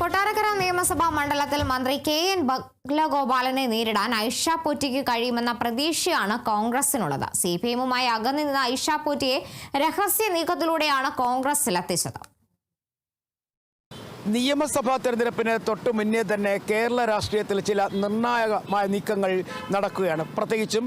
കൊട്ടാരക്കര നിയമസഭാ മണ്ഡലത്തിൽ മന്ത്രി കെ എൻ ബഗ്ലഗോപാലനെ നേരിടാൻ ഐഷ പോറ്റിക്ക് കഴിയുമെന്ന പ്രതീക്ഷയാണ് കോൺഗ്രസിനുള്ളത്. സി പി എമ്മുമായി അകന്നു നിന്ന ഐഷ പോറ്റിയെ രഹസ്യ നീക്കത്തിലൂടെയാണ് കോൺഗ്രസിലെത്തിച്ചത്. നിയമസഭാ തെരഞ്ഞെടുപ്പിന് തൊട്ട് മുന്നേ തന്നെ കേരള രാഷ്ട്രീയത്തിൽ ചില നിർണായകമായ നീക്കങ്ങൾ നടക്കുകയാണ്. പ്രത്യേകിച്ചും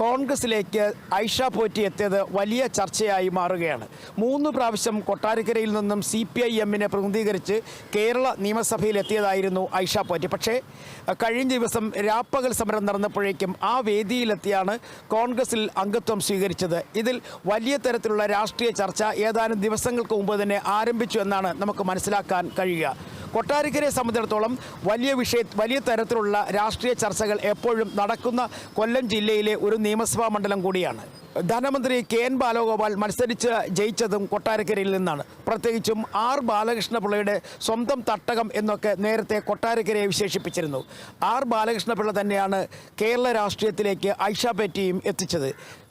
കോൺഗ്രസിലേക്ക് ഐഷ പോറ്റി എത്തിയത് വലിയ ചർച്ചയായി മാറുകയാണ്. മൂന്ന് പ്രാവശ്യം കൊട്ടാരക്കരയിൽ നിന്നും സി പി ഐ എമ്മിനെ പ്രതിനിധീകരിച്ച് കേരള നിയമസഭയിൽ എത്തിയതായിരുന്നു ഐഷ പോറ്റി. പക്ഷേ കഴിഞ്ഞ ദിവസം രാപ്പകൽ സമരം നടന്നപ്പോഴേക്കും ആ വേദിയിലെത്തിയാണ് കോൺഗ്രസിൽ അംഗത്വം സ്വീകരിച്ചത്. ഇതിൽ വലിയ തരത്തിലുള്ള രാഷ്ട്രീയ ചർച്ച ഏതാനും ദിവസങ്ങൾക്ക് മുമ്പ് തന്നെ ആരംഭിച്ചു എന്നാണ് നമുക്ക് മനസ്സിലാക്കാൻ കഴിയുക. കൊട്ടാരക്കരയെ സംബന്ധിച്ചിടത്തോളം വലിയ വിഷയ വലിയ തരത്തിലുള്ള രാഷ്ട്രീയ ചർച്ചകൾ എപ്പോഴും നടക്കുന്ന കൊല്ലം ജില്ലയിലെ ഒരു നിയമസഭാ മണ്ഡലം കൂടിയാണ്. ധനമന്ത്രി കെ എൻ ബാലഗോപാൽ മത്സരിച്ച് ജയിച്ചതും കൊട്ടാരക്കരയിൽ നിന്നാണ്. പ്രത്യേകിച്ചും ആർ ബാലകൃഷ്ണപിള്ളയുടെ സ്വന്തം തട്ടകം എന്നൊക്കെ നേരത്തെ കൊട്ടാരക്കരയെ വിശേഷിപ്പിച്ചിരുന്നു. ആർ ബാലകൃഷ്ണപിള്ള തന്നെയാണ് കേരള രാഷ്ട്രീയത്തിലേക്ക് ഐഷാപേറ്റിയും എത്തിച്ചത്.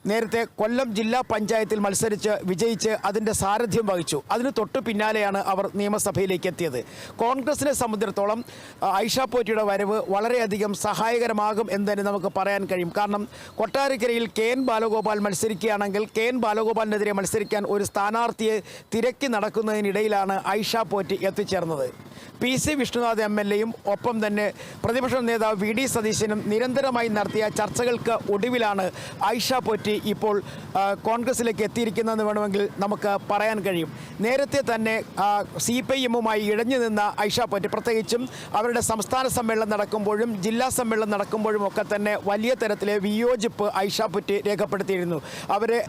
നേരത്തെ കൊല്ലം ജില്ലാ പഞ്ചായത്തിൽ മത്സരിച്ച് വിജയിച്ച് അതിന്റെ സാരഥ്യം വഹിച്ചു. അതിന് തൊട്ടു പിന്നാലെയാണ് അവർ നിയമസഭയിലേക്ക് എത്തിയത്. കോൺഗ്രസിനെ സംബന്ധിച്ചിടത്തോളം ഐഷ പോറ്റിയുടെ വരവ് വളരെയധികം സഹായകരമാകും എന്ന് തന്നെ നമുക്ക് പറയാൻ കഴിയും. കാരണം കൊട്ടാരക്കരയിൽ കെ എൻ ബാലഗോപാൽ മത്സരിക്കുകയാണെങ്കിൽ കെ എൻ ബാലഗോപാലിനെതിരെ മത്സരിക്കാൻ ഒരു സ്ഥാനാർത്ഥിയെ തിരക്കി നടക്കുന്നതിനിടയിലാണ് ഐഷ പോറ്റി എത്തിച്ചേർന്നത്. P C Vishnunadh M L എയും ഒപ്പം തന്നെ പ്രതിപക്ഷ നേതാവ് വി ഡി സതീശനും നിരന്തരമായി നടത്തിയ ചർച്ചകൾക്ക് ഒടുവിലാണ് ഐഷ പോറ്റി ഇപ്പോൾ കോൺഗ്രസിലേക്ക് എത്തിയിരിക്കുന്നതെന്ന് വേണമെങ്കിൽ നമുക്ക് പറയാൻ കഴിയും. നേരത്തെ തന്നെ സി പി എമ്മുമായി ഇഴഞ്ഞു നിന്ന ഐഷ പോറ്റി പ്രത്യേകിച്ചും അവരുടെ സംസ്ഥാന സമ്മേളനം നടക്കുമ്പോഴും ജില്ലാ സമ്മേളനം നടക്കുമ്പോഴും ഒക്കെ തന്നെ വലിയ തരത്തിലെ വിയോജിപ്പ് ഐഷ പോറ്റി രേഖപ്പെടുത്തിയിരുന്നു. അവരെ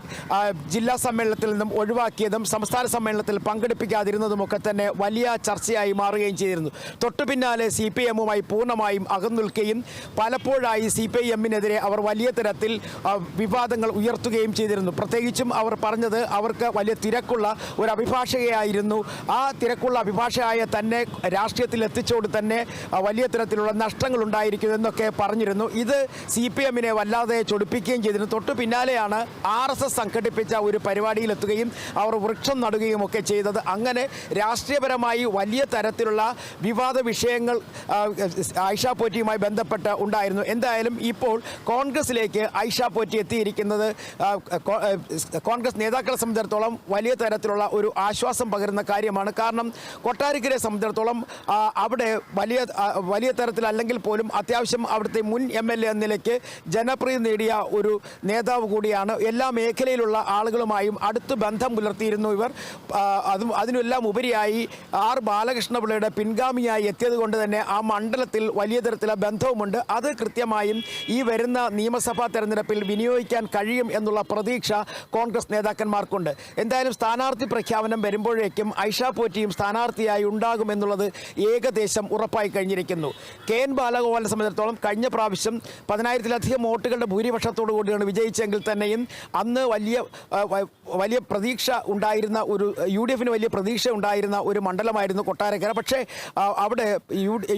ജില്ലാ സമ്മേളനത്തിൽ നിന്നും ഒഴിവാക്കിയതും സംസ്ഥാന സമ്മേളനത്തിൽ പങ്കെടുപ്പിക്കാതിരുന്നതുമൊക്കെ തന്നെ വലിയ ചർച്ചയായി മാറുകയും ചെയ്തിരുന്നു. തൊട്ടു പിന്നാലെ സി പി എമ്മുമായി പൂർണമായും അകന്നുനിൽക്കുകയും പലപ്പോഴായി സി പി ഐ എമ്മിനെതിരെ അവർ വലിയ തരത്തിൽ വിവാദങ്ങൾ ഉയർത്തുകയും ചെയ്തിരുന്നു. പ്രത്യേകിച്ചും അവർ പറഞ്ഞത് അവർക്ക് വലിയ തിരക്കുള്ള ഒരു അഭിഭാഷകയായിരുന്നു. ആ തിരക്കുള്ള അഭിഭാഷകയായ തന്നെ രാഷ്ട്രീയത്തിൽ എത്തിച്ചുകൊണ്ട് തന്നെ വലിയ തരത്തിലുള്ള നഷ്ടങ്ങൾ ഉണ്ടായിരിക്കും എന്നൊക്കെ പറഞ്ഞിരുന്നു. ഇത് സി പി എമ്മിനെ വല്ലാതെ ചൊടിപ്പിക്കുകയും ചെയ്തിരുന്നു. തൊട്ടു പിന്നാലെയാണ് ആർ എസ് എസ് സംഘടിപ്പിച്ച ഒരു പരിപാടിയിലെത്തുകയും അവർ വൃക്ഷം നടുകയും ഒക്കെ ചെയ്തത്. അങ്ങനെ രാഷ്ട്രീയപരമായി വലിയ തരത്തിലുള്ള വിവാദ വിഷയങ്ങൾ ഐഷാ പോറ്റിയുമായി ബന്ധപ്പെട്ട് ഉണ്ടായിരുന്നു. എന്തായാലും ഇപ്പോൾ കോൺഗ്രസിലേക്ക് ഐഷ പോറ്റി എത്തിയിരിക്കുന്നത് കോൺഗ്രസ് നേതാക്കളെ സംബന്ധിച്ചിടത്തോളം വലിയ തരത്തിലുള്ള ഒരു ആശ്വാസം പകരുന്ന കാര്യമാണ്. കാരണം കൊട്ടാരക്കരയെ സംബന്ധിച്ചിടത്തോളം അവിടെ വലിയ വലിയ തരത്തിലല്ലെങ്കിൽ പോലും അത്യാവശ്യം അവിടുത്തെ മുൻ എം എൽ എ എന്ന നിലയ്ക്ക് ജനപ്രീതി നേടിയ ഒരു നേതാവ് കൂടിയാണ്. എല്ലാ മേഖലയിലുള്ള ആളുകളുമായും അടുത്ത് ബന്ധം പുലർത്തിയിരുന്നു ഇവർ. അതും അതിനെല്ലാം ഉപരിയായി ആർ ബാലകൃഷ്ണപിള്ളയുടെ പിൻഗാമിയായി എത്തിയത് കൊണ്ട് തന്നെ ആ മണ്ഡലത്തിൽ വലിയ തരത്തിലുള്ള ബന്ധവുമുണ്ട്. അത് കൃത്യമായും ഈ വരുന്ന നിയമസഭാ തെരഞ്ഞെടുപ്പിൽ വിനിയോഗിക്കാൻ കഴിയും എന്നുള്ള പ്രതീക്ഷ കോൺഗ്രസ് നേതാക്കന്മാർക്കുണ്ട്. എന്തായാലും സ്ഥാനാർത്ഥി പ്രഖ്യാപനം വരുമ്പോഴേക്കും ഐഷ പോറ്റിയും സ്ഥാനാർത്ഥിയായി ഉണ്ടാകും എന്നുള്ളത് ഏകദേശം ഉറപ്പായി കഴിഞ്ഞിരിക്കുന്നു. കെ എൻ ബാലഗോപാലിനെ സംബന്ധിച്ചിടത്തോളം കഴിഞ്ഞ പ്രാവശ്യം പതിനായിരത്തിലധികം വോട്ടുകളുടെ ഭൂരിപക്ഷത്തോടു കൂടിയാണ് വിജയിച്ചെങ്കിൽ തന്നെയും അന്ന് വലിയ വലിയ പ്രതീക്ഷ ഉണ്ടായിരുന്ന ഒരു യു ഡി എഫിന് വലിയ പ്രതീക്ഷ ഉണ്ടായിരുന്ന ഒരു മണ്ഡലമായിരുന്നു കൊട്ടാരക്കര. പക്ഷേ അവിടെ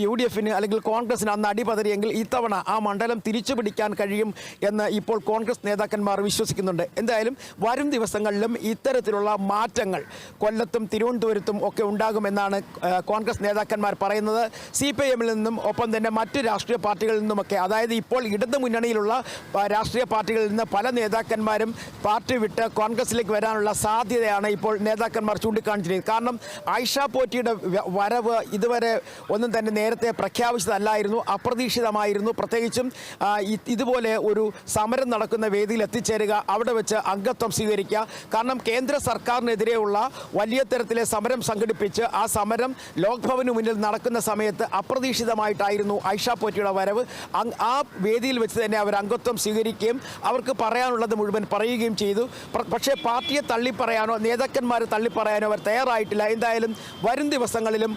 യു ഡി എഫിന് അല്ലെങ്കിൽ കോൺഗ്രസിന് അന്ന് അടിപതറിയെങ്കിൽ ഇത്തവണ ആ മണ്ഡലം തിരിച്ചു പിടിക്കാൻ കഴിയും എന്ന് ഇപ്പോൾ കോൺഗ്രസ് നേതാക്കന്മാർ വിശ്വസിക്കുന്നുണ്ട്. എന്തായാലും വരും ദിവസങ്ങളിലും ഇത്തരത്തിലുള്ള മാറ്റങ്ങൾ കൊല്ലത്തും തിരുവനന്തപുരത്തും ഒക്കെ ഉണ്ടാകുമെന്നാണ് കോൺഗ്രസ് നേതാക്കന്മാർ പറയുന്നത്. സി പി എമ്മിൽ നിന്നും ഒപ്പം തന്നെ മറ്റ് രാഷ്ട്രീയ പാർട്ടികളിൽ നിന്നുമൊക്കെ അതായത് ഇപ്പോൾ ഇടതു മുന്നണിയിലുള്ള രാഷ്ട്രീയ പാർട്ടികളിൽ നിന്ന് പല നേതാക്കന്മാരും പാർട്ടി വിട്ട് കോൺഗ്രസിലേക്ക് വരാനുള്ള സാധ്യതയാണ് ഇപ്പോൾ നേതാക്കന്മാർ ചൂണ്ടിക്കാണിച്ചിരിക്കുന്നത്. കാരണം ആയിഷ പോറ്റിയുടെ വ- വരവ് ഇതുവരെ ഒന്നും തന്നെ നേരത്തെ പ്രഖ്യാപിച്ചതല്ലായിരുന്നു അപ്രതീക്ഷിതമായിരുന്നു. പ്രത്യേകിച്ചും ഇതുപോലെ ഒരു സമരം നടക്കുന്ന വേദിയിൽ എത്തിച്ചേരുക അവിടെ വെച്ച് അംഗത്വം സ്വീകരിക്കുക. കാരണം കേന്ദ്ര സർക്കാരിനെതിരെയുള്ള വലിയ തരത്തിലെ സമരം സംഘടിപ്പിച്ച് ആ സമരം ലോക്ഭവന് മുന്നിൽ നടക്കുന്ന സമയത്ത് അപ്രതീക്ഷിതമായിട്ടായിരുന്നു ഐഷ പോറ്റിയുടെ വരവ്. ആ വേദിയിൽ വെച്ച് തന്നെ അവർ അംഗത്വം സ്വീകരിക്കുകയും അവർക്ക് പറയാനുള്ളത് മുഴുവൻ പറയുകയും ചെയ്തു. പക്ഷേ പാർട്ടിയെ തള്ളിപ്പറയാനോ നേതാക്കന്മാരെ തള്ളിപ്പറയാനോ അവർ തയ്യാറായിട്ടില്ല. എന്തായാലും വരും ദിവസങ്ങളിലും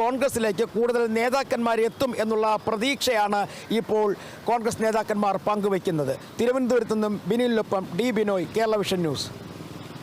കോൺഗ്രസിലേക്ക് കൂടുതൽ നേതാക്കന്മാർ എത്തും എന്നുള്ള പ്രതീക്ഷയാണ് ഇപ്പോൾ കോൺഗ്രസ് നേതാക്കന്മാർ പങ്കുവയ്ക്കുന്നത്. തിരുവനന്തപുരത്ത് നിന്നും ബിനിലിനൊപ്പം D Binoy Kerala vision news.